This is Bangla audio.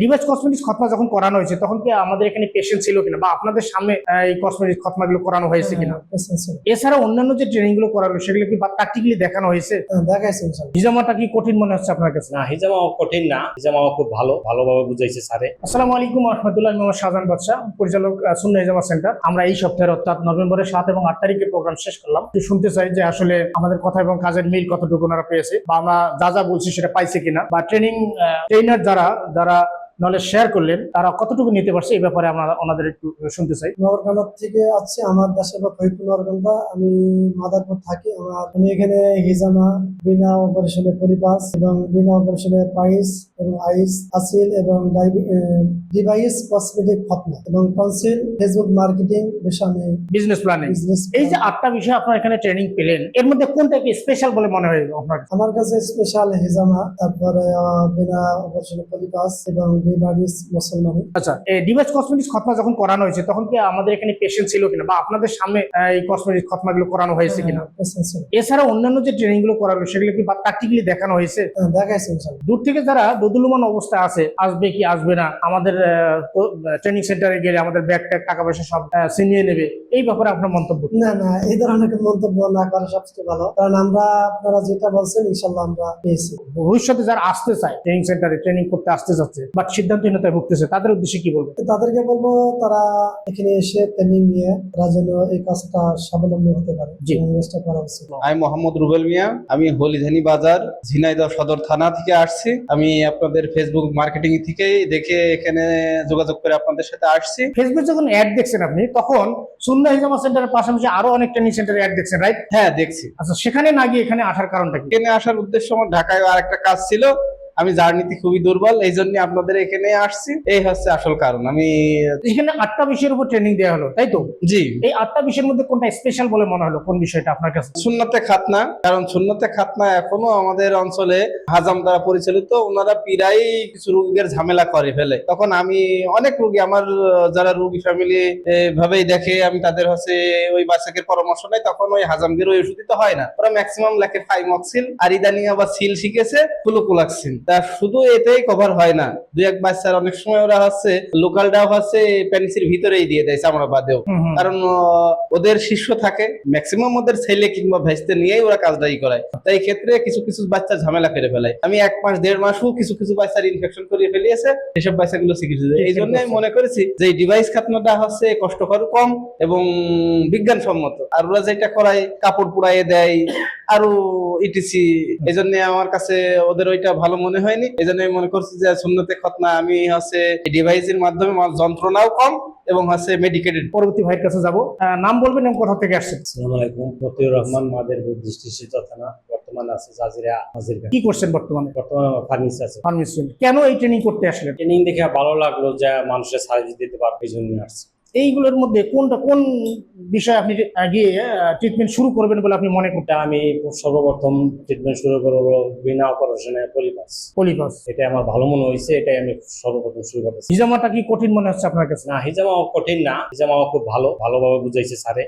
ডিভাইস কসমেটিক্স খতমা যখন করানো হয়েছে তখন কি আমাদের এখানে পেশেন্ট ছিল কিনা? বা আপনাদের সামনে এই কসমেটিক্স খতমাগুলো করানো হয়েছে কিনা? এছাড়া অন্যান্য যে ট্রেনিংগুলো করালো সেগুলো কি প্র্যাকটিক্যালি দেখানো হয়েছে? দেখাইছে হিজামাটা কি কঠিন মনে হচ্ছে আপনার কাছে? না হিজামা কঠিন না। হিজামা খুব ভালো ভালোভাবে বুঝাইছে স্যারে আসসালামু আলাইকুম রহমতুল্লাহ আমি মোহাম্মদ শাহজাহান বাদশাহ পরিচালক সুন্না হিজামা সেন্টার। আমরা এই সপ্তাহের অর্থাৎ নভেম্বরের সাত এবং আট তারিখে প্রোগ্রাম শেষ করলাম। একটু শুনতে চাই যে আসলে আমাদের কথা এবং কাজের মিল কতটুকু ওনারা পেয়েছে বা আমরা যা যা বলছি সেটা পাইছে কিনা। বা ট্রেনিং ট্রেনার যারা যারা নলেজ শেয়ার করলেন তারা কতটুকু নিতে পারছে এই ব্যাপারে আমরা ওনাদের একটু শুনতে চাই। নগরকান্দা থেকে আছে আমার দেশে বা ফরিদপুর নগরকান্দা আমি মাদারপুর থাকি আমার আমি এখানে হিজামা বিনা অপারেশনে পলিপাস এবং বিনা অপারেশনে পাইস এবং আইস আসিল এবং ডিভাইস কসমেটিক খতনা এবং কনসিল ফেসবুক মার্কেটিং বিষয়ে আমি বিজনেস প্ল্যানিং বিজনেস এই যে আটটা বিষয় আপনার এখানে ট্রেনিং পেলেন এর মধ্যে কোনটাকে স্পেশাল বলে মনে হয় আপনার আমার কাছে স্পেশাল হিজামা তারপরে বিনা অপারেশনে পলিপাস এবং ডিভাইস মুসলমান আচ্ছা ডিভাইস কসমেটিক্স খতমা যখন করানো হয়েছে তখন কি আমাদের এখানে পেশেন্ট ছিল কিনা? বা আপনাদের সামনে এই খতমাগুলো করানো হয়েছে কিনা? এছাড়া অন্যান্য যে ট্রেনিংগুলো করালো সেগুলো কি প্র্যাকটিক্যালি দেখানো হয়েছে? দেখাইছে দূর থেকে যারা দোদুলমান অবস্থায় আছে আসবে কি আসবে না আমাদের ট্রেনিং সেন্টারে গেলে আমাদের ব্যাগ ট্যাগ টাকা পয়সা সব ছিনিয়ে নেবে। এই ব্যাপারে আপনার মন্তব্য না না এই ধরনের মন্তব্য না করা সবচেয়ে ভালো। কারণ আমরা আপনারা যেটা বলছেন ইনশাল্লাহ আমরা পেয়েছি। ভবিষ্যতে যারা আসতে চায় ট্রেনিং সেন্টারে ট্রেনিং করতে আসতে চাচ্ছে বাট সিদ্ধান্তহীনতায় ভুগতেছে তাদের উদ্দেশ্যে কি বলব তাদেরকে বলব তারা এখানে এসে ট্রেনিং নিয়ে তারা যেন এই কাজটা স্বাবলম্বী হতে পারে চেষ্টা করা উচিত। আমি মোহাম্মদ রুবেল মিয়া আমি হলিধানি বাজার ঝিনাইদহ সদর থানা থেকে আসছি। আমি আপনাদের ফেসবুক মার্কেটিং থেকেই দেখে এখানে যোগাযোগ করে আপনাদের সাথে আসছি। ফেসবুক যখন অ্যাড দেখছেন আপনি তখন সুন্না হিজামা সেন্টারের পাশাপাশি আরও অনেক ট্রেনিং সেন্টারে অ্যাড দেখছেন রাইট হ্যাঁ দেখছি। আচ্ছা সেখানে না গিয়ে এখানে আসার কারণটা কি? এখানে আসার উদ্দেশ্য আমার ঢাকায় আর একটা কাজ ছিল। আমি জার্নিতে খুবই দুর্বল এই জন্য আপনাদের এখানে আসছি। এই হচ্ছে আসল কারণ। আমি এখানে আটটা বিষয়ের উপর ট্রেনিং দেওয়া হলো তাই তো? জি। এই আটটা বিষয়ের মধ্যে কোনটা স্পেশাল বলে মনে হলো? কোন বিষয়টা আপনার কাছে? সুন্নতে খাতনা কারণ সুন্নতে খাতনা এখনও আমাদের অঞ্চলে হাজাম দ্বারা পরিচালিত। ওনারা প্রায় কিছু রোগীর ঝামেলা করে ফেলে। তখন আমি অনেক রোগী আমার যারা রোগী ফ্যামিলি ভাবেই দেখে আমি তাদের হচ্ছে ওই বাচ্চাকে পরামর্শ নেই তখন ওই হাজামগির ওই ওষুধই তো হয় না। ওরা ম্যাক্সিমাম লেখে ফাইমক্সিল আর ইদানিং আবার সিল শিখেছে ফ্লুকুলাক্সিন তা শুধু এটাই কভার হয় না। দুই এক বাচ্চার অনেক সময় ওরা হচ্ছে লোকাল ডাব হচ্ছে প্যানিসির ভিতরেই দিয়ে দেয় চামড়া বাদেও। কারণ ওদের শিষ্য থাকে ম্যাক্সিমাম ওদের ছেলে কিংবা ভেস্তে নিয়েই ওরা কাজটাই করায়। তাই এই ক্ষেত্রে কিছু কিছু বাচ্চা ঝামেলা করে ফেলায়। আমি এক মাস দেড় মাসও কিছু কিছু বাচ্চার ইনফেকশন করিয়ে ফেলিয়েছে এসব বাচ্চাগুলো চিকিৎসা দেয়। এই জন্য আমি মনে করেছি যে ডিভাইস খাতনাটা হচ্ছে কষ্টকর কম এবং বিজ্ঞানসম্মত। আর ওরা যেটা করায় কাপড় পুড়াইয়ে দেয় আরও ইটিসি এই জন্য আমার কাছে ওদের ওইটা ভালো মনে হয়নি। এই জন্য আমি মনে করছি যে সুন্নতে খতনা আমি হচ্ছে ডিভাইসের মাধ্যমে আমার যন্ত্রণাও কম এবং হচ্ছে মেডিকেটেড পরবর্তী ভাইয়ের কাছে যাব। নাম বলবেন এবং কোথা থেকে আসছেন? আসসালামু আলাইকুম মতিউর রহমান মাদের দৃষ্টি থানা বর্তমানে আছে জাজিরা হাজিরগা কি করছেন বর্তমানে? বর্তমানে ফার্নিচার আছে। ফার্মেসি কেন এই ট্রেনিং করতে আসলেন? ট্রেনিং দেখে ভালো লাগল যে মানুষের সার্ভিস দিতে পারবে এই জন্য আসছে। এইগুলোর মধ্যে কোনটা কোন বিষয়ে আপনি এগিয়ে গিয়ে ট্রিটমেন্ট শুরু করবেন বলে আপনি মনে করতে আমি সর্বপ্রথম ট্রিটমেন্ট শুরু করব বিনা অপারেশনে পলিপাস পলিপাস এটা আমার ভালো মনে হয়েছে এটাই আমি সর্বপ্রথম শুরু করতেছি। হিজামাটা কি কঠিন মনে হচ্ছে আপনার কাছে? না হিজামা কঠিন না হিজামা খুব ভালো ভালোভাবে বুঝাইছে স্যারে।